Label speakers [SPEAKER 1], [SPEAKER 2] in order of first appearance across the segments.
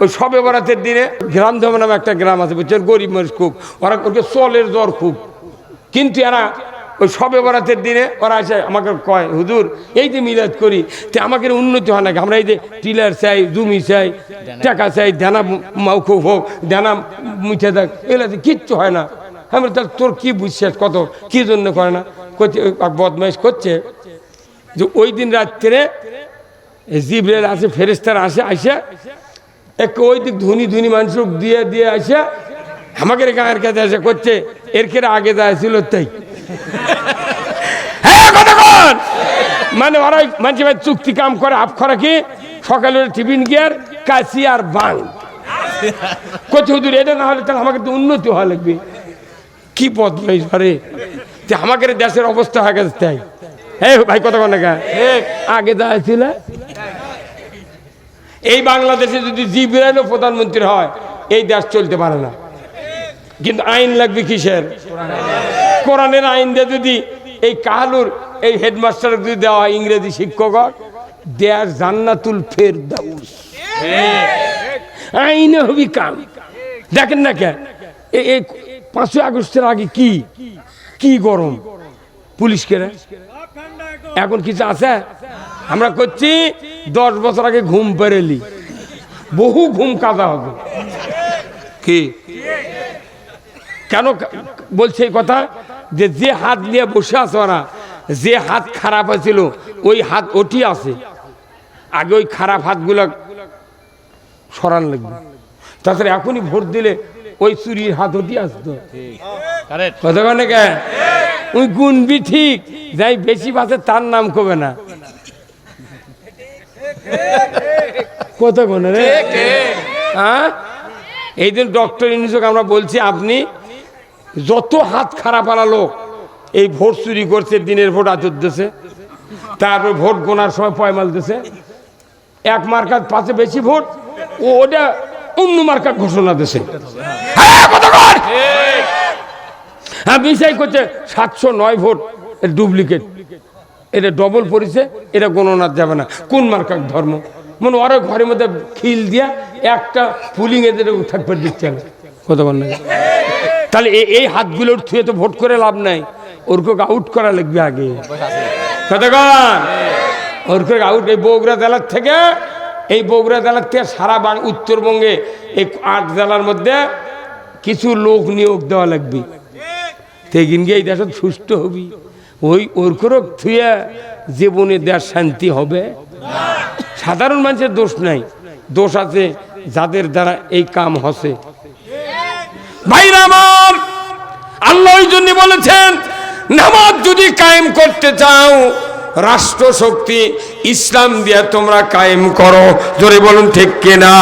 [SPEAKER 1] ওই সবে বরাতের দিনে গ্রাম ধর্ম নামে একটা গ্রাম আছে বুঝছেন? গরিব মানুষ খুব। ওরা ওকে চলের জ্বর খুব। কিন্তু এরা ওই সবে বরাতের দিনে ওরা আসে আমাকে কয় হুজুর এই যে মিলাদ করি তো আমাকে উন্নতি হয় না আমরা এই যে টিলার চাই জমি চাই টাকা চাই দানা মাউখুব হোক দানা মুছে থাক এগুলো কিচ্ছু হয় না। আমি বলি, তাহলে তোর কী বুঝছিস? কত? কী জন্য করে না? করছে বদমাইশ করছে যে ওই দিন রাত্রে জিবরেল আসে ফেরেস্তার আসে আসে এক ওই দিক ধুনি ধুনি মানুষ দিয়ে দিয়ে আসে আমাকে গায়ের কাছে এসে করছে এর কেরে আগে যায় ছিল তাই। হ্যাঁ মানে ওরা মানুষ ভাই চুক্তি কাম করে আপ করা কি? সকালে টিফিন গিয়ার কাশি আর বাং। কোথাও দূর এটা না হলে তাহলে আমাকে তো উন্নতি হওয়া লাগবে। কি পথ ধরে যে আমাকে দেশের অবস্থা হয়ে গেছে তাই। হ্যাঁ ভাই কত কোন আগে যা ছিল এই বাংলাদেশে যদি জিবরাইলও প্রধানমন্ত্রী হয়, এই দেশ চলতে পারে না। কিন্তু আইন লাগবে কিসের? কোরআনের আইন দিয়ে যদি এই কাহালুর, এই হেডমাস্টার যদি দেওয়া হয়, ইংরেজি শিক্ষক দেয়ার জান্নাতুল ফের দাউস আইনে হবি কাম দেখেন না কেন? এই- পাঁচই আগস্টের আগে কি? কি গরম? পুলিশ কেরা এখন কিছু আছে? আমরা করছি দশ বছর আগে ঘুম পেরেলি বহু ঘুম কাদা হবে। কি? কেন বলছে এই কথা? যে যে হাত নিয়ে বসে আছে ওরা যে হাত খারাপ হয়েছিল ওই হাত ওটি আছে। আগে ওই খারাপ হাতগুলো সরান লাগবে। তাছাড়া এখনই ভোট দিলে ওই চুরির হাত ওটি আসতো কতক্ষণে কে? ওই গুনবি ঠিক, যাই বেশি বাসে তার নাম কবে না? কত কতক্ষণে রে? হ্যাঁ? এই দিন ডক্টর ইনুসক আমরা বলছি, আপনি যত হাত খারাপ আলা লোক, এই ভোট চুরি করছে, দিনের ভোট আচর দিছে তারপর ভোট গোনার সময় পয়মাল দিছে এক মার্কার পাশে বেশি ভোট, ও ওটা অন্য মার্কার ঘোষণা দিছে। হ্যাঁ, মিসাই করছে। সাতশো নয় ভোট ডুপ্লিকেট এটা ডবল পড়েছে এটা গণনা যাবে না। কোন মার্কার ধর্ম? মনে ওরা ঘরের মধ্যে খিল দিয়া একটা পুলিং এদের থাকবে দিচ্ছে না। কত বল তাহলে এই হাতগুলোর থুয়ে তো ভোট করে লাভ নাই। ওরকে আউট করা লাগবে আগে। কতক্ষণ ওরকে আউট এই বগুড়া জেলার থেকে এই বগুড়া জেলার থেকে সারা উত্তরবঙ্গে এই আট জেলার মধ্যে কিছু লোক নিয়োগ দেওয়া লাগবে। তেগিন গিয়ে এই দেশত সুস্থ হবি। ওই ওর করে থুয়ে জীবনে দেশ শান্তি হবে। সাধারণ মানুষের দোষ নাই। দোষ আছে যাদের দ্বারা এই কাম হসে। ভাইরা আমার, আল্লাহ ওই জন্য বলেছেন, নামাজ যদি কায়েম করতে চাও রাষ্ট্র শক্তি ইসলাম দিয়ে তোমরা কায়েম করো। জোরে বলুন, ঠিক কিনা?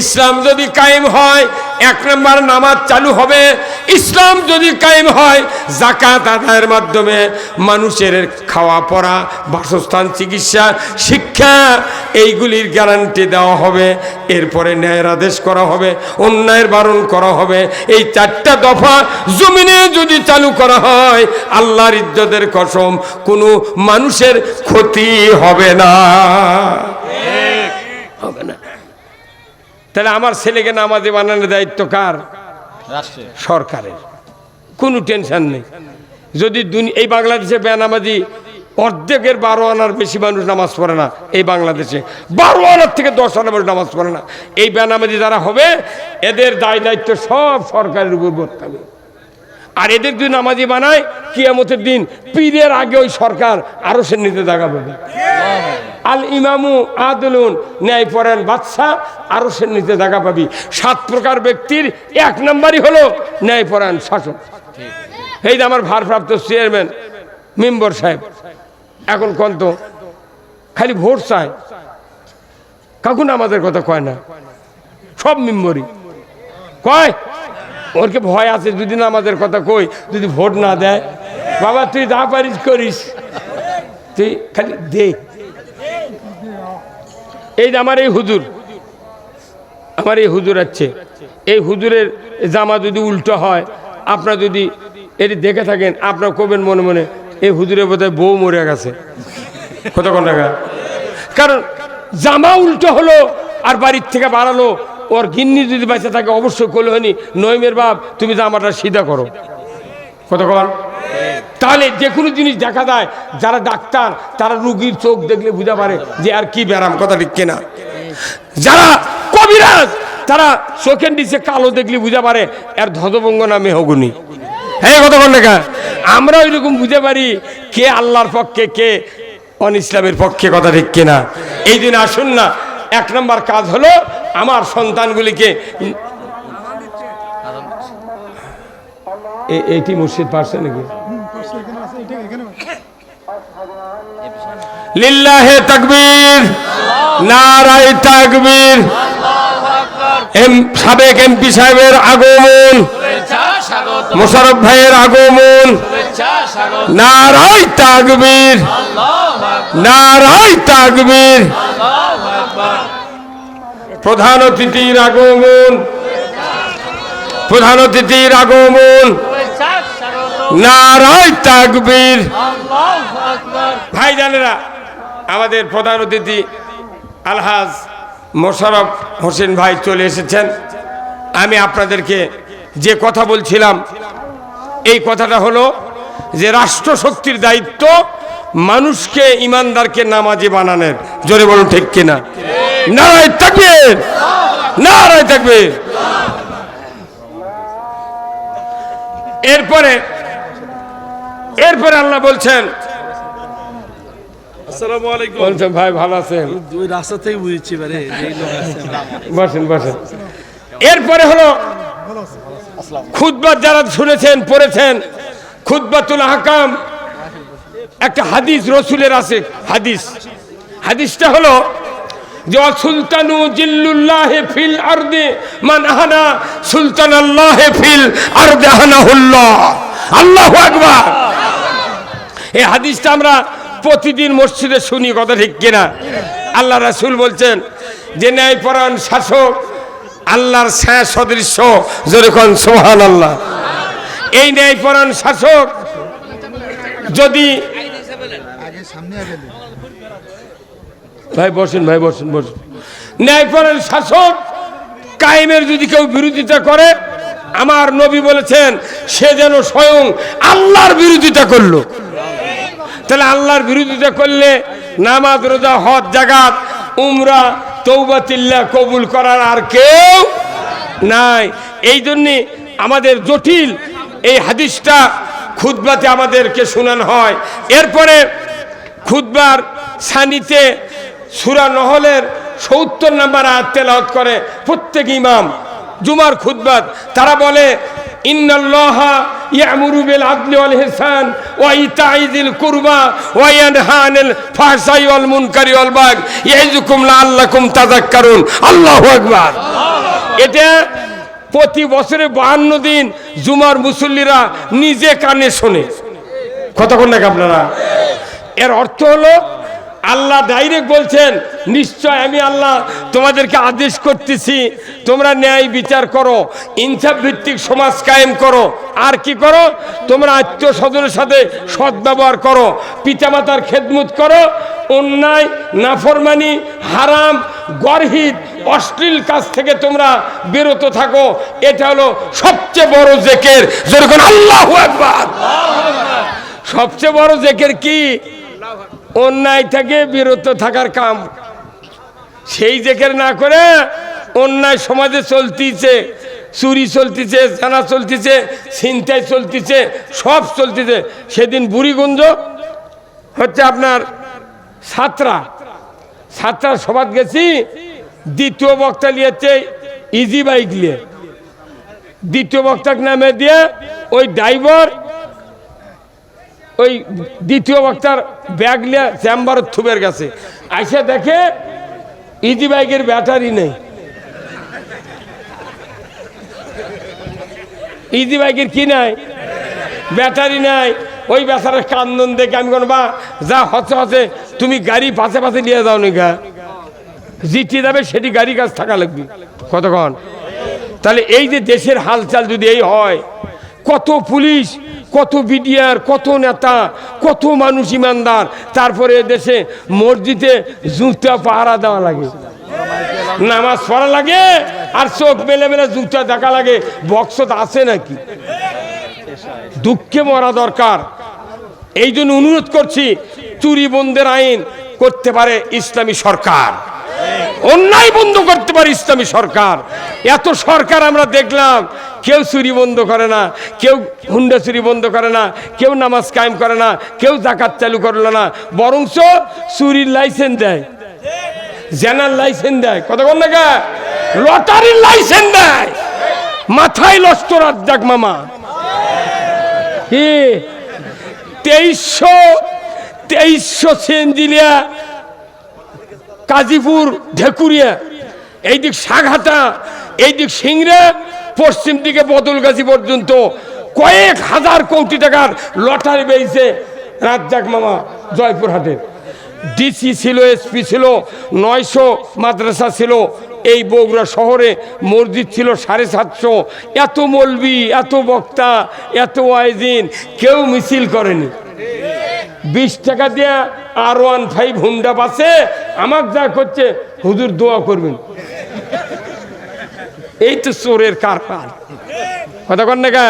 [SPEAKER 1] ইসলাম যদি কায়েম হয় এক নম্বর নামাজ চালু হবে। ইসলাম যদি কায়েম হয় জাকাত আদায়ের মাধ্যমে মানুষের খাওয়া পড়া, বাসস্থান, চিকিৎসা, শিক্ষা, এইগুলির গ্যারান্টি দেওয়া হবে। এরপরে ন্যায়ের আদেশ করা হবে, অন্যায়ের বারণ করা হবে। এই চারটা দফা জমিনে যদি চালু করা হয়, আল্লাহর ইজ্জতের কসম, কোনো মানুষের ক্ষতি হবে না। হবে না। তাহলে আমার ছেলেকে নামাজে বানানোর দায়িত্ব কার? সরকারের। কোনো টেনশন নেই। যদি এই বাংলাদেশে বেনামাজি অর্ধেকের বারো আনার বেশি মানুষ নামাজ পড়ে না এই বাংলাদেশে। বারো আনার থেকে দশ আনার মানুষ নামাজ পড়ে না। এই বেনামাজি যারা হবে এদের দায় দায়িত্ব সব সরকারের উপর বর্তাবে। আর এদের যদি নামাজি বানায়, কিয়ামতের দিন পীরের আগে ওই সরকার আরও সে নিতে দেখা পাবে আল ইমামু আদলুন, ন্যায় পরায়ণ বাদশাহ আরও সে নিতে দেখা পাবি। সাত প্রকার ব্যক্তির এক নম্বরই হলো ন্যায় পরায়ণ শাসক। এই যে আমার ভারপ্রাপ্ত চেয়ারম্যান, মেম্বর সাহেব, এখন কন্ত, খালি ভোট চায়। কাকুন আমাদের কথা কয় না? সব মেম্বরই। কয়? ওরকে ভয় আছে যদি না আমাদের কথা কই, যদি ভোট না দেয়। বাবা, তুই যা পারিস করিস। তুই খালি দে। এই যে আমার এই হুজুর, আমার এই হুজুর আছে। এই হুজুরের জামা যদি উল্টো হয়, আপনার যদি এটি দেখে থাকেন, আপনার কবেন মনে মনে, এই হুজুরের বোধহয় বউ মরে গেছে। কতক্ষণ টাকা কারণ জামা উল্টো হলো আর বাড়ির থেকে বাড়ালো ওর গিন্নি যদি বেঁচে থাকে, অবশ্যই করলে হয়নি নইমের বাপ, তুমি জামাটা সিধা করো। কতক্ষণ তাহলে যে কোনো জিনিস দেখা যায়, যারা ডাক্তার, তারা রুগীর চোখ দেখলে বুঝা পারে যে আর কি ব্যারাম, কথা ঠিক কিনা। যারা কবিরাজ, তারা চোখের নিচে কালো দেখলে বুঝা পারে আর ধ্বজভঙ্গ নামে হগুনি। হ্যাঁ কতক্ষণ লেখা আমরা ওইরকম বুঝে পারি কে আল্লাহর পক্ষে, কে অন ইসলামের পক্ষে, কথা ঠিক কিনা। এই দিন আসুন না, এক নম্বর কাজ হলো আমার সন্তানগুলিকে এ- এইটি মসজিদ পারছে নাকি? লিল্লাহে তাকবীর নারাই তাকবীর। এম সাবেক এমপি সাহেবের আগমন মোশারফ ভাইয়ের আগমন। নারাই তাকবীর নারাই তাকবীর। প্রধান অতিথির আগমন। প্রধান অতিথির আগমন। নারায় তাকবীর। ভাই জানেরা আমাদের প্রধান অতিথি আলহাজ মোশারফ হোসেন ভাই চলে এসেছেন। আমি আপনাদেরকে যে কথা বলছিলাম, এই কথাটা হলো যে রাষ্ট্রশক্তির দায়িত্ব মানুষকে ইমানদারকে নামাজি বানানোর। জোরে বলুন ঠিক কিনা? নারায় থাকবে। নারায় থাকবে। এরপরে এরপরে আল্লাহ বলছেন
[SPEAKER 2] আসসালামু আলাইকুম।
[SPEAKER 1] বলছেন ভাই ভালো আছেন?
[SPEAKER 2] ওই রাস্তা থেকে বুঝেছি বারে যে এই লোক আসছে আমরা।
[SPEAKER 1] বসেন বসেন। এরপরে হলো যারা শুনেছেন পড়েছেন খুদবাতুল হাকাম একটা হাদিস রসুলের আছে হাদিস। হাদিসটা হলো ফিল ফিল আল্লাহু এই হাদিসটা আমরা প্রতিদিন মসজিদে শুনি, কথা ঠিক কিনা? আল্লাহ রাসুল বলছেন, যে ন্যায়পরায়ণ শাসক, আল্লাহর ছায়া সদৃশ্য যেরকম সোহান আল্লাহ এই ন্যায়পরায়ণ শাসক যদি ভাই বসেন ভাই বসেন বসেন। ন্যায়পরায়ণ শাসক কায়েমের যদি কেউ বিরোধিতা করে, আমার নবী বলেছেন, সে যেন স্বয়ং আল্লাহর বিরোধিতা করল। তাহলে আল্লাহর বিরোধিতা করলে নামাজ, রোজা, হজ জাগাত উমরা তৌবাতিল্লা কবুল করার আর কেউ নাই। এই জন্যে আমাদের জটিল এই হাদিসটা খুদবাতে আমাদেরকে শোনানো হয়। এরপরে খুদবার সানিতে সুরা নহলের সত্তর নাম্বার আয়াত তেলাওয়াত করে প্রত্যেক ইমাম জুমার খুদবাত তারা বলে আদলি কুরবা এটা প্রতি বছরে বাহান্ন দিন জুমার মুসল্লিরা নিজে কানে শোনে। কতক্ষণ নাকি আপনারা? এর অর্থ হলো আল্লাহ ডাইরেক্ট বলছেন, নিশ্চয় আমি আল্লাহ তোমাদেরকে আদেশ করতেছি, তোমরা ন্যায় বিচার করো, ইনসাফ ভিত্তিক সমাজ কায়েম করো। আর কি করো? তোমরা আত্মীয় স্বজনের সাথে সদ্ব্যবহার করো, পিতামাতার খেদমত করো, অন্যায়, নাফরমানি, হারাম, গর্হিত, অশ্লীল কাজ থেকে তোমরা বিরত থাকো। এটা হলো সবচেয়ে বড় জেকের। যেরকম আল্লাহ সবচেয়ে বড় জেকের কি? অন্যায় থেকে বিরত থাকার কাম। সেই জেকের না করে অন্যায় সমাজে চলতিছে, চুরি চলতিছে, জানা চলতিছে, ছিনতাই চলতিছে, সব চলতিছে। সেদিন বুড়িগঞ্জ হচ্ছে আপনার ছাত্রা সাতরা সবাদ গেছি, দ্বিতীয় বক্তা নিয়েছে ইজি বাইক নিয়ে দ্বিতীয় বক্তার নামে দিয়ে ওই ড্রাইভার ওই দ্বিতীয় বক্তার ব্যাগ নিয়ে চেম্বার থুবের গেছে আইসে দেখে ইজি বাইকের ব্যাটারি নেই। ইজি বাইকের কি নাই? ব্যাটারি নাই। ওই বেচারার কান্দন দেখে আমি কোনো বা যা হচ্ছে হচ্ছে, তুমি গাড়ি পাশে পাশে নিয়ে যাও নি গা। জিটি যাবে সেটি গাড়ি কাজ থাকা লাগবে। কতক্ষণ? তাহলে এই যে দেশের হালচাল যদি এই হয় কত পুলিশ, কত বিডিআর, কত নেতা, কত মানুষ ইমানদার। তারপরে দেশে মসজিদে জুতা পাহারা দেওয়া লাগে। নামাজ পড়া লাগে আর চোখ মেলে মেলে জুতা দেখা লাগে। বক্সত আছে নাকি? দুঃখে মরা দরকার। এই জন্য অনুরোধ করছি, চুরি বন্ধের আইন করতে পারে ইসলামী সরকার। অন্যায় বন্ধ করতে পারে ইসলামী সরকার। এত সরকার আমরা দেখলাম, কেউ চুরি বন্ধ করে না, কেউ হুন্ডা চুরি বন্ধ করে না, কেউ নামাজ কায়েম করে না, কেউ জাকাত চালু করল না, বরঞ্চ চুরির লাইসেন্স দেয়। জেনার লাইসেন্স দেয়। কত কোন টাকা লটারির লাইসেন্স দেয়। মাথায় লস্ত রাজ্জাক মামা। কি? তেইশশো তেইশশো সেঞ্জিলিয়া কাজীপুর ঢেকুরিয়া এই দিক সাঘাটা এই দিক সিংড়া, পশ্চিম দিকে বদলগাছি পর্যন্ত কয়েক হাজার কোটি টাকার লটারি বেরিয়েছে রাজ্জাক মামা জয়পুরহাটের। ডিসি ছিল, এসপি ছিল, নয়শো মাদ্রাসা ছিল, এই বগুড়া শহরে মসজিদ ছিল সাড়ে সাতশো। এত মলবি, এত বক্তা, এত ওয়াইজিন, কেউ মিছিল করেনি। বিশ টাকা দিয়ে আর ওয়ান ফাইভ হুন্ডা পাচ্ছে আমার যা করছে, হুজুর দোয়া করবেন। এই তো চোরের কারবার কথা কন না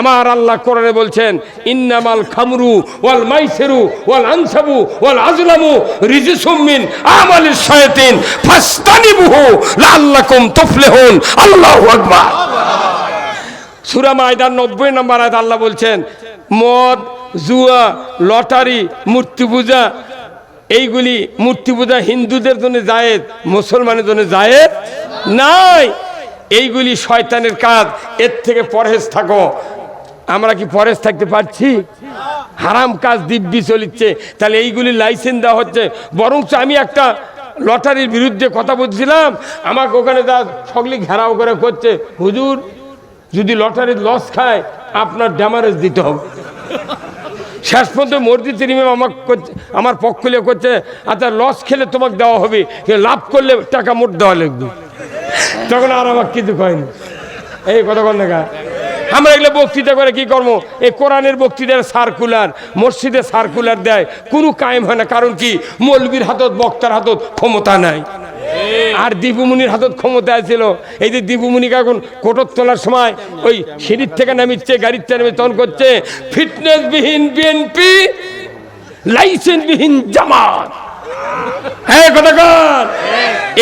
[SPEAKER 1] আমার আল্লাহ কোরআনে বলছেন, ইন্নামাল খামরু ওয়াল মাইসেরু ওয়াল আনসাবু ওয়াল আজলামু রিজিসুম মিন আমালিশ শায়াতিন ফাস্তানিবুহু লাআল্লাকুম তুফলিহুন। আল্লাহু আকবার। সুরা মায়দান নব্বই নম্বর আয়াত আল্লাহ বলছেন, মদ, জুয়া, লটারি, মূর্তি পূজা এইগুলি মূর্তি পূজা হিন্দুদের জন্য জায়েজ, মুসলমানের জন্য জায়েজ নাই। এইগুলি শয়তানের কাজ, এর থেকে পরহেজ থাকো। আমরা কি পরহেজ থাকতে পারছি? হারাম কাজ দিব্যি চলিচ্ছে। তাহলে এইগুলি লাইসেন্স দেওয়া হচ্ছে। বরঞ্চ আমি একটা লটারির বিরুদ্ধে কথা বলছিলাম। আমাকে ওখানে যা সকলে ঘেরাও করে করছে, হুজুর, যদি লটারির লস খায়, আপনার ড্যামারেজ দিতে হবে। শেষ পর্যন্ত মসজিদের ইমাম আমার আমার পক্ষ নিয়ে করছে আচ্ছা লস খেলে তোমাকে দেওয়া হবে লাভ করলে টাকা মোট দেওয়া লাগবে। তখন আর আমার কিছু কয়নি। এই কথা দেখা আমরা এগুলো বক্তৃতা করে কি করব? এই কোরআনের বক্তৃতার সার্কুলার মসজিদে সার্কুলার দেয়। কোনো কায়েম হয় না, কারণ কি? মৌলবীর হাতত, বক্তার হাতত ক্ষমতা নাই। আর দীপুমুনির হাতত ক্ষমতা ছিল এই যে দীপুমুনিকে এখন কোটর তোলার সময় ওই সিঁড়ির থেকে নামিচ্ছে, গাড়ির থেকে নামে তখন করছে, ফিটনেসবিহীন বিএনপি লাইসেন্সবিহীন জামাত। হ্যাঁ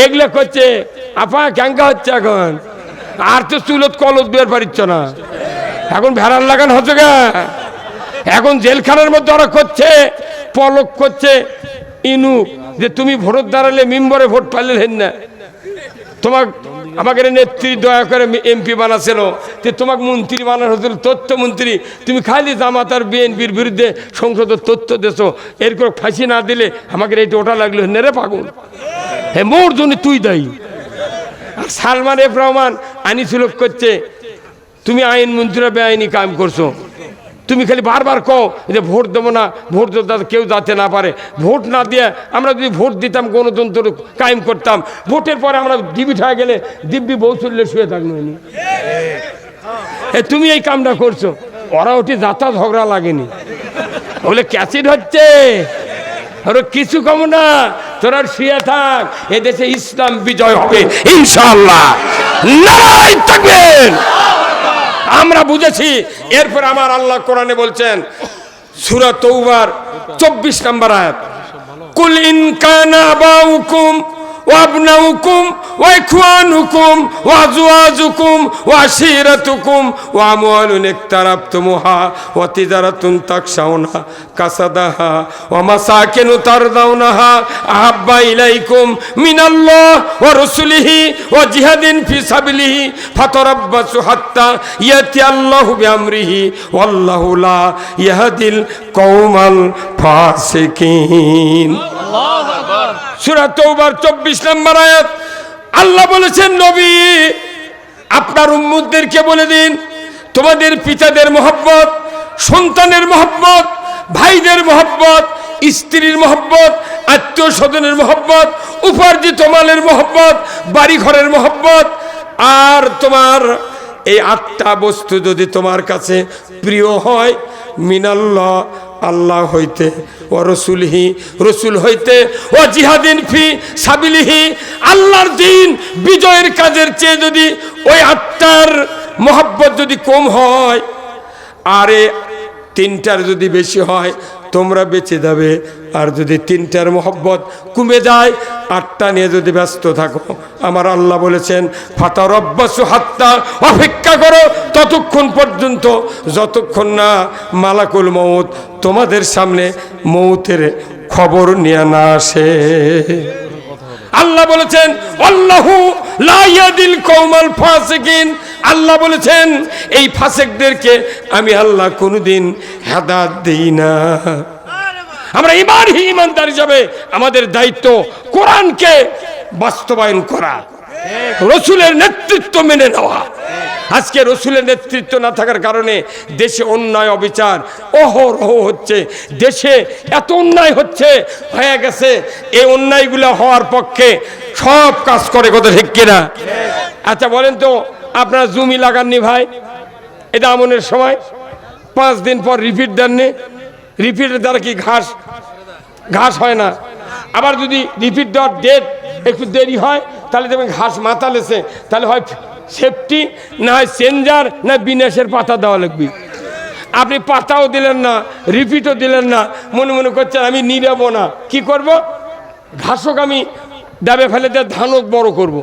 [SPEAKER 1] এগুলো করছে। আপা ক্যাঙ্কা হচ্ছে এখন। আর তো চুলত কলত বের পারিচ্ছ না। এখন ভেড়ার লাগান হচ্ছে গা। এখন জেলখানার মধ্যে ওরা করছে, পলক করছে। ইনু, যে তুমি ভোট দাঁড়ালে মেম্বরে ভোট পাইলে হেন না। তোমাক আমাকে নেত্রী দয়া করে এমপি বানাছিল। যে তোমাকে মন্ত্রী বানানো হয়েছিল তথ্যমন্ত্রী তুমি খালি জামাত আর বিএনপির বিরুদ্ধে সংসদের তথ্য দেছো। এরকম ফাঁসি না দিলে আমাকে এইটা ওটা লাগল নেরে পাগল? হ্যাঁ মোর জন্য তুই দায়ী। আর সালমান এফ রহমান আনিসুল করছে তুমি আইন মন্ত্রীরা বেআইনি কাম করছ। তুমি খালি বারবার কও যে ভোট দেবো না, ভোট দেবো কেউ যাতে না পারে। ভোট না দিয়ে আমরা যদি ভোট দিতাম, গণতন্ত্র কায়েম করতাম, ভোটের পরে আমরা ডিবি হয়ে গেলে দিব্যি বৌচল্যে শুয়ে থাকল এ, তুমি এই কামটা করছ। ওরা ওটি যাতা ঝগড়া লাগেনি। বলে, ক্যাসিড হচ্ছে। ওরা কিছু কম না। তোরা শুয়ে থাক। এদেশে ইসলাম বিজয় হবে। ইনশাল্লাহ থাকবেন। আমরা বুঝেছি। এরপর আমার আল্লাহ কোরআনে বলছেন, সুরা তৌবার চব্বিশ নম্বর আয়াত। কুল ইনকানা বাউকুম وابناؤكم واخوانكم وازواجكم وعشيرتكم واموال اقترفتموها وتجارة تخشون كسدها ومساكن ترضونها احب اليكم من الله ورسله وجهاد في سبيله فتربصوا حتى ياتي الله بامره والله لا يهدي القوم الفاسقين সুরা তৌবার চব্বিশ নম্বর আয়াত। আল্লাহ বলেছেন, নবী, আপনার উম্মুদদেরকে বলে দিন, তোমাদের পিতাদের মহব্বত, সন্তানের মহব্বত, ভাইদের মহব্বত, স্ত্রীর মহব্বত আত্মীয় স্বজনের মহব্বত, উপার্জিত মালের মহব্বত বাড়ি ঘরের মহব্বত, আর তোমার এই আটটা বস্তু যদি তোমার কাছে প্রিয় হয়, মিনাল্লাহ আল্লাহ হইতে, ও রসুলহি, রসুল হইতে, ও জিহাদিন ফি সাবিলিহি, আল্লাহর দিন বিজয়ের কাজের চেয়ে যদি ওই আত্মার মোহাব্বত যদি কম হয়, আরে তিনটার যদি বেশি হয় তোমরা বেঁচে যাবে। আর যদি তিনটার মোহব্বত কমে যায়, আটটা নিয়ে যদি ব্যস্ত থাকো। আমার আল্লাহ বলেছেন ফাতার অভ্যাস হাত্তা, অপেক্ষা করো ততক্ষণ পর্যন্ত। যতক্ষণ না মালাকুল মৌত তোমাদের সামনে মৌতের খবর নিয়ে না আসে। আল্লাহ বলেছেন, আল্লাহু লাইয়াদিল কৌমাল ফাসিকিন। আল্লাহ বলেছেন, এই ফাসেকদেরকে আমি আল্লাহ কোনোদিন হেদাত দিই না। আমরা এবার হি ইমানদার হিসাবে আমাদের দায়িত্ব কোরআনকে বাস্তবায়ন করা, রসুলের নেতৃত্ব মেনে নেওয়া। আজকে রসুলের নেতৃত্ব না থাকার কারণে দেশে অন্যায় অবিচার, অহরহ হচ্ছে। দেশে এত অন্যায় হচ্ছে, হয়ে গেছে। এই অন্যায়গুলো হওয়ার পক্ষে সব কাজ করে কত ঠিক কিনা? আচ্ছা বলেন তো, আপনারা জমি লাগাননি ভাই? এটা আমনের সময়? পাঁচ দিন পর রিপিট দেননি? রিপিটের দ্বারা কি ঘাস ঘাস হয় না? আবার যদি রিপিট দেওয়ার ডেট একটু দেরি হয়, তাহলে দেখবেন ঘাস মাথা লেছে তাহলে হয় সেফটি, না হয় সেঞ্জার, না বিনাশের পাতা দেওয়া লাগবে। আপনি পাতাও দিলেন না, রিপিটও দিলেন না, মনে মনে করছেন আমি নিরাবো না। কি করব? ঘাসক আমি দাবে ফেলে দিয়ে ধানক বড় করব।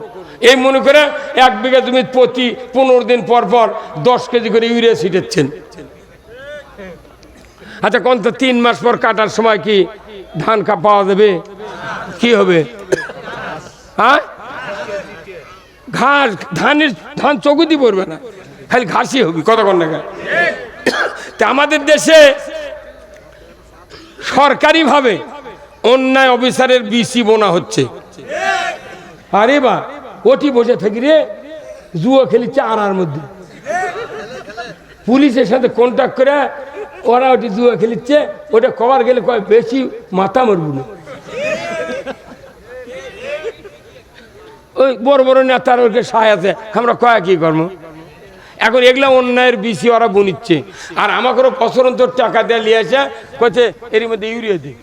[SPEAKER 1] এই মনে করে এক বিঘা জমি প্রতি পনেরো দিন পর পর দশ কেজি করে ইউরিয়া ছিটেচ্ছেন। আচ্ছা কোন তো তিন মাস পর কাটার সময় কি ধান কা পাওয়া যাবে? কি হবে? হ্যাঁ? ঘাস ধানের ধান চকুতি পড়বে না। খালি ঘাসই হবি কতক্ষণ না তা আমাদের দেশে সরকারিভাবে অন্যায় অফিসারের বিসি বোনা হচ্ছে। আরে বা, ওটি বসে থাকি রে, জুয়ো খেলিচ্ছে আড়ার মধ্যে। পুলিশের সাথে কন্ট্যাক্ট করে ওরা ওটি জুয়া খেলিচ্ছে, ওটা কবার গেলে কয় বেশি মাথা মরবো না। ওই বড় বড় নেতার ওকে সায় আছে। আমরা কয়া কি কর্ম এখন এগুলা অন্যায়ের বেশি ওরা বুনিচ্ছে। আর আমাকেও অন্তর টাকা দেওয়া নিয়ে আসে কচ্ছে এর মধ্যে ইউরিয়া দিই।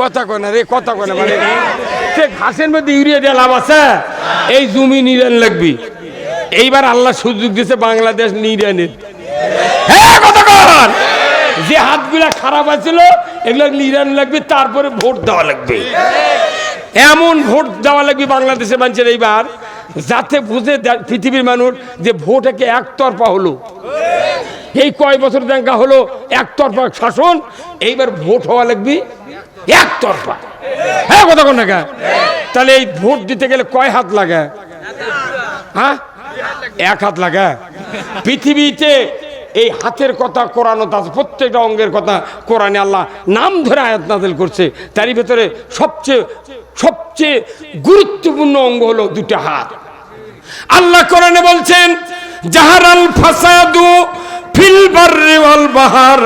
[SPEAKER 1] কথা কয় না রে, কথা কয় না মানে সে ঘাসের মধ্যে ইউরিয়া দেওয়া লাভ আছে? এই জমি নিরান লাগবি। এইবার আল্লাহ সুযোগ দিছে বাংলাদেশ নিরানের হ্যাঁ কতক্ষণ যে হাতগুলা খারাপ আছিল, এগুলো নিরান লাগবে, তারপরে ভোট দেওয়া লাগবে। এমন ভোট দেওয়া লাগবে বাংলাদেশের মানুষের এইবার, যাতে বুঝে পৃথিবীর মানুষ যে ভোট একে একতরফা হলো। এই কয় বছর দেখা হলো একতরফা শাসন, এইবার ভোট হওয়া লাগবে একতরফা। হ্যাঁ কথা কোন না তাহলে এই ভোট দিতে গেলে কয় হাত লাগে? হ্যাঁ? এক হাত লাগে। পৃথিবীতে এই হাতের কথা, কোরআন আছে প্রত্যেকটা অঙ্গের কথা কোরআনে আল্লাহ নাম ধরে আয়াত নাজেল করছে। তারই ভেতরে সবচেয়ে সবচেয়ে গুরুত্বপূর্ণ অঙ্গ হলো দুটো হাত। আল্লাহ কোরআনে বলছেন জাহারাল ফাসাদু ফিল বাররি ওয়াল বাহার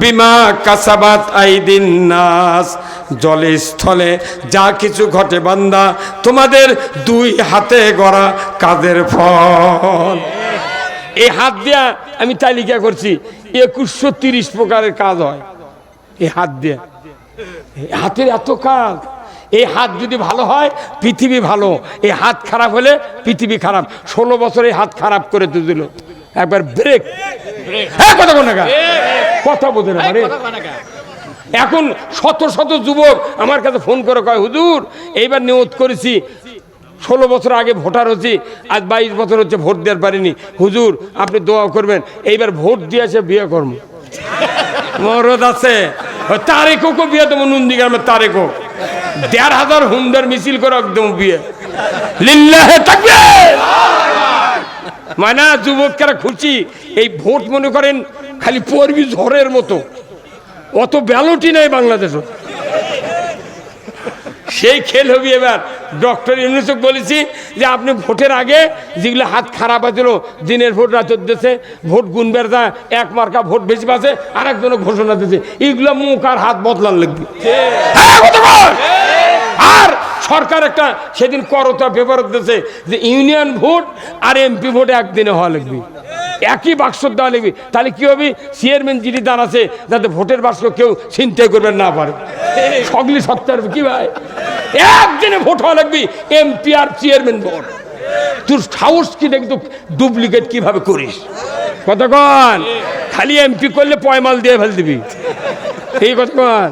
[SPEAKER 1] বিমা কাসাবাত আইদিন নাস। জলে স্থলে যা কিছু ঘটে বান্দা, তোমাদের দুই হাতে গড়া কাজের ফল। এই হাত দিয়া আমি তালিকা করছি, একুশশো তিরিশ প্রকারের কাজ হয়। এই হাত দিয়ে। হাতের এত কাজ। এই হাত যদি ভালো হয়, পৃথিবী ভালো। এই হাত খারাপ হলে পৃথিবী খারাপ। ষোলো বছর এই হাত খারাপ করে দিল। একবার ব্রেক। হ্যাঁ কথা কোন কথা বোঝে না এখন শত শত যুবক আমার কাছে ফোন করে কয়, হুজুর, এইবার নিয়ত করেছি। ষোলো বছর আগে ভোটার হচ্ছি, আজ বাইশ বছর হচ্ছে ভোট দেওয়ার পারিনি। হুজুর, আপনি দোয়া করবেন, এইবার ভোট দিয়েছে বিয়ে কর্ম মরদ আছে। তারেকও বিয়ে দেবো, নন্দীগ্রামের তারেকও। দেড় হাজার হুন্ডার মিছিল করে একদম বিয়ে। লিল্লাহে থাকবে মানে যুবকেরা খুশি, এই ভোট মনে করেন খালি পড়বি ঝড়ের মতো। অত ব্যালটই নাই বাংলাদেশও সেই খেল হবে এবার। ডক্টর ইউনুসক বলেছি যে আপনি ভোটের আগে যেগুলো হাত খারাপ আছিল দিনের ভোট রাত দিতেছে ভোট গুনবার যা এক মার্কা ভোট বেশি পাচ্ছে আর একজনের ঘোষণা দিতেছে এইগুলো মুখ আর হাত বদলান লাগবে। হ্যাঁ, আর সরকার একটা সেদিন করতা পেপার দিতেছে যে ইউনিয়ন ভোট আর এমপি ভোট একদিনে হওয়া লাগবে। একই বাক্স দেওয়া লিখবি তাহলে কি হবে? চেয়ারম্যান যিনি দান আছে যাতে ভোটের বাক্স কেউ চিন্তাই করবেন না পারে। সকলি সত্তর কি ভাই? একদিনে ভোট হওয়া লাগবি এমপি আর চেয়ারম্যান ভোট। তোর সাহস কি দেখি ডুপ্লিকেট কীভাবে করিস? কতক্ষণ খালি এমপি করলে পয়মাল দিয়ে ফেল দিবি। এই কতক্ষণ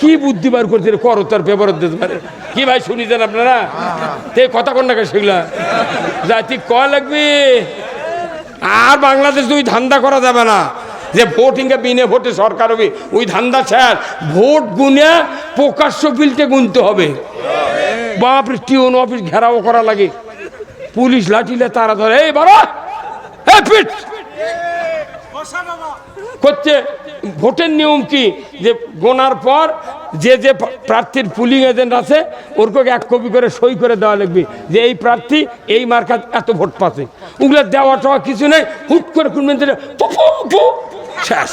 [SPEAKER 1] কি বুদ্ধি বার করতে রে? করো তার পেপার দিতে পারে কি ভাই শুনি শুনিছেন আপনারা? তে কথা কন না সেগুলা? জাতি ক লাগবি। আর বাংলাদেশ ওই ধান্দা করা যাবে না। যে ভোটিংয়ে বিনে ভোটে সরকার হবে, ওই ধান্দা ছাড়। ভোট গুনে প্রকাশ্য বিলতে গুনতে হবে। বাপরে টিউন অফিস ঘেরাও করা লাগে। পুলিশ লাঠিলে তারা ধরে, এই বাবা করছে। ভোটের নিয়ম কি? যে গোনার পর যে যে প্রার্থীর পুলিং এজেন্ট আছে ওরকে এক কপি করে সই করে দেওয়া লাগবে। যে এই প্রার্থী এই মার্কাত এত ভোট পাচ্ছে। ওগুলো দেওয়া টাওয়া কিছু নেই, হুট করে কোন শেষ।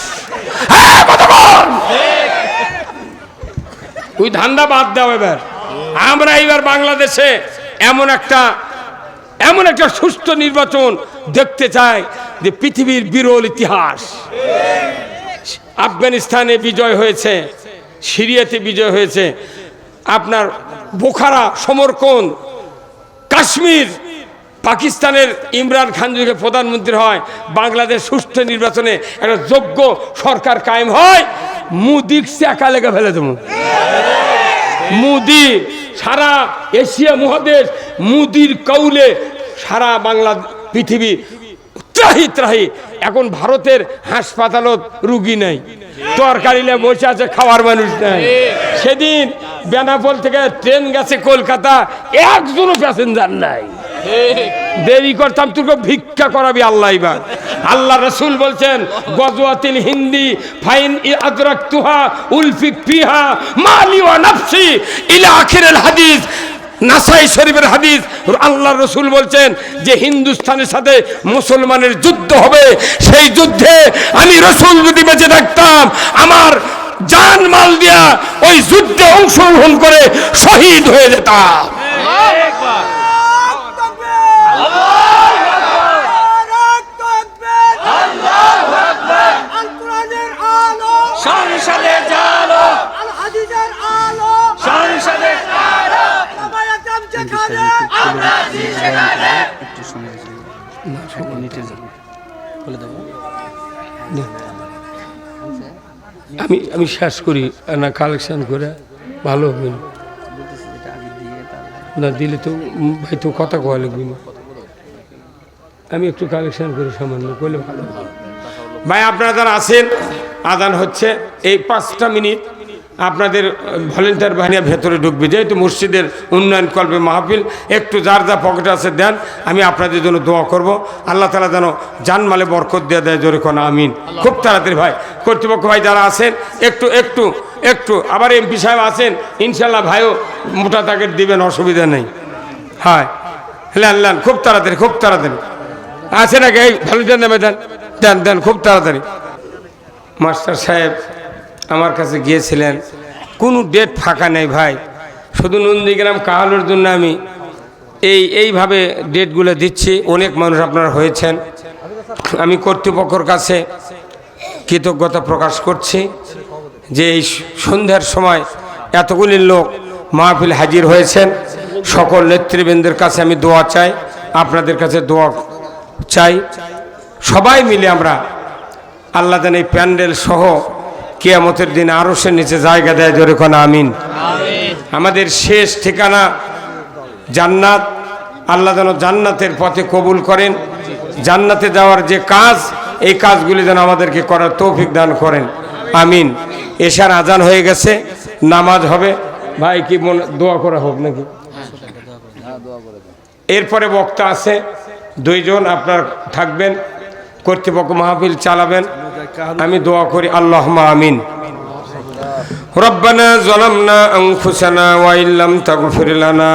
[SPEAKER 1] হ্যাঁ? ওই ধান্দা বাদ দাও এবার। আমরা এবার বাংলাদেশে এমন একটা এমন একটা সুষ্ঠু নির্বাচন দেখতে চাই যে পৃথিবীর বিরল ইতিহাস। আফগানিস্তানে বিজয় হয়েছে, সিরিয়াতে বিজয় হয়েছে। আপনার বোখারা সমরকন কাশ্মীর পাকিস্তানের ইমরান খান যুগে প্রধানমন্ত্রী হয়, বাংলাদেশ সুষ্ঠু নির্বাচনে একটা যোগ্য সরকার কায়েম হয় মুদিক একা লেগে ফেলে দেবো। মুদি, সারা এশিয়া মহাদেশ মুদির কৌলে সারা বাংলা পৃথিবী ত্রাহি ত্রাহি। এখন ভারতের হাসপাতালত রুগী নেই তরকারিলে বসে আছে, খাওয়ার মানুষ নাই। সেদিন বেনাপোল থেকে ট্রেন গেছে কলকাতা, একজনও প্যাসেঞ্জার নাই। দেরি করতাম, তোকে ভিক্ষা করাবি আল্লাহ এবার। আল্লাহ রসুল বলছেন গজওয়াতিল হিন্দি, ফাইন আদরাক তুহা উলফিক ফিহা, মালি ওয়া নাফসি, ইলা আখিরেল হাদিস, নাসাই শরীফের হাদিস। আল্লাহ রসুল বলছেন যে হিন্দুস্তানের সাথে মুসলমানের যুদ্ধ হবে, সেই যুদ্ধে আমি রসুল যদি বেঁচে থাকতাম, আমার জান মাল দিয়া ওই যুদ্ধে অংশগ্রহণ করে শহীদ হয়ে যেতাম। আমি আমি শেষ করি, না কালেকশন করে, ভালো হবে না। দিলে তো, ভাই তো কথা কয় লাগবে না আমি একটু কালেকশন করি সামান্য, করলে ভালো। ভাই, আপনারা যারা আছেন, আদান হচ্ছে, এই পাঁচটা মিনিট আপনাদের ভলেন্টিয়ার বাহিনী ভেতরে ঢুকবে। যেহেতু মসজিদের উন্নয়ন কল্পে মাহফিল, একটু যার যা পকেটে আছে দেন, আমি আপনাদের জন্য দোয়া করব। আল্লাহ তালা যেন জানমালে বরকত দিয়ে দেয়, জোরে কোন আমিন। খুব তাড়াতাড়ি ভাই, কর্তৃপক্ষ ভাই যারা আছেন, একটু একটু একটু, আবার এমপি সাহেব আছেন ইনশাল্লাহ ভাইও মোটা তাকে দিবেন, অসুবিধা নেই। হয় লেন লেন খুব তাড়াতাড়ি খুব তাড়াতাড়ি। আছে নাকি এই ভলেন্টিয়ার নেমে দেন? দেন দেন, খুব তাড়াতাড়ি। মাস্টার সাহেব আমার কাছে গিয়েছিলেন। কোনো ডেট ফাঁকা নেই ভাই। শুধু নন্দীগ্রাম কাহালোর জন্য আমি এই, এইভাবে ডেটগুলো দিচ্ছি। অনেক মানুষ আপনারা হয়েছেন। আমি কর্তৃপক্ষর কাছে কৃতজ্ঞতা প্রকাশ করছি যে এই সন্ধ্যার সময় এতগুলি লোক মাহফিল হাজির হয়েছেন। সকল নেতৃবৃন্দের কাছে আমি দোয়া চাই, আপনাদের কাছে দোয়া চাই। সবাই মিলে আমরা আল্লাহ এই প্যান্ডেল সহ কেয়ামতের দিন আরও সে নিচে জায়গা দেয় জোরে কোন, আমিন। আমাদের শেষ ঠিকানা জান্নাত। আল্লাহ যেন জান্নাতের পথে কবুল করেন। জান্নাতে যাওয়ার যে কাজ, এই কাজগুলি যেন আমাদেরকে করার তৌফিক দান করেন। আমিন। এশার আজান হয়ে গেছে, নামাজ হবে। ভাই, কি মনে, দোয়া করা হোক নাকি? এরপরে বক্তা আছে, দুইজন আপনার থাকবেন, কর্তৃপক্ষ মাহফিল চালাবেন। আমি দোয়া করি আল্লাহ আমিন ربنا ظلمنا أنفسنا وإن لم تغفر لنا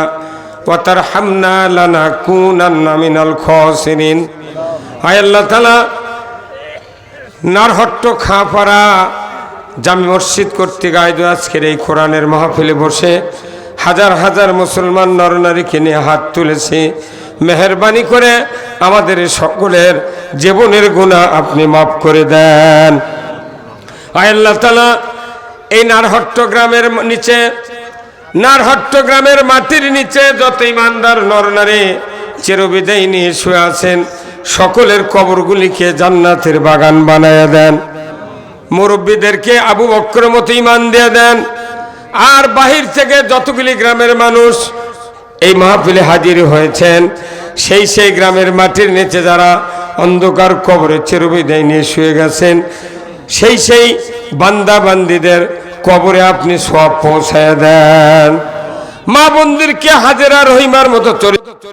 [SPEAKER 1] وترحمنا لنكونن من الخاسرين আয় আল্লাহ তালা নারহট্ট খাঁপাড়া জামি মসজিদ কর্তৃক আয়োজন আজকের এই কোরআনের মাহফিলে বসে হাজার হাজার মুসলমান নরনারীকে নিয়ে হাত তুলেছি মেহরবানি করে আমাদের সকলের জীবনের গুণা আপনি মাফ করে দেন। আল্লাহ তালা এই নারহট্ট গ্রামের নিচে, নারহট্ট গ্রামের মাটির নিচে যত ইমানদার নরনারে চিরবিদায় নিয়ে শুয়ে আছেন, সকলের কবরগুলিকে জান্নাতের বাগান বানায় দেন। মুরব্বীদেরকে আবু বক্র মতো ইমান দিয়ে দেন। আর বাহির থেকে যতগুলি গ্রামের মানুষ এই মাহফিলে হাজির হয়েছেন, সেই সেই গ্রামের মাটির নিচে যারা অন্ধকার কবরে চেরুবিদায় নিয়ে শুয়ে গেছেন। সেই সেই বান্দা বান্দিদের কবরে আপনি সব পৌঁছায় দেন। মা বন্দিরকে হাজেরা রহিমার মতো চরিত্র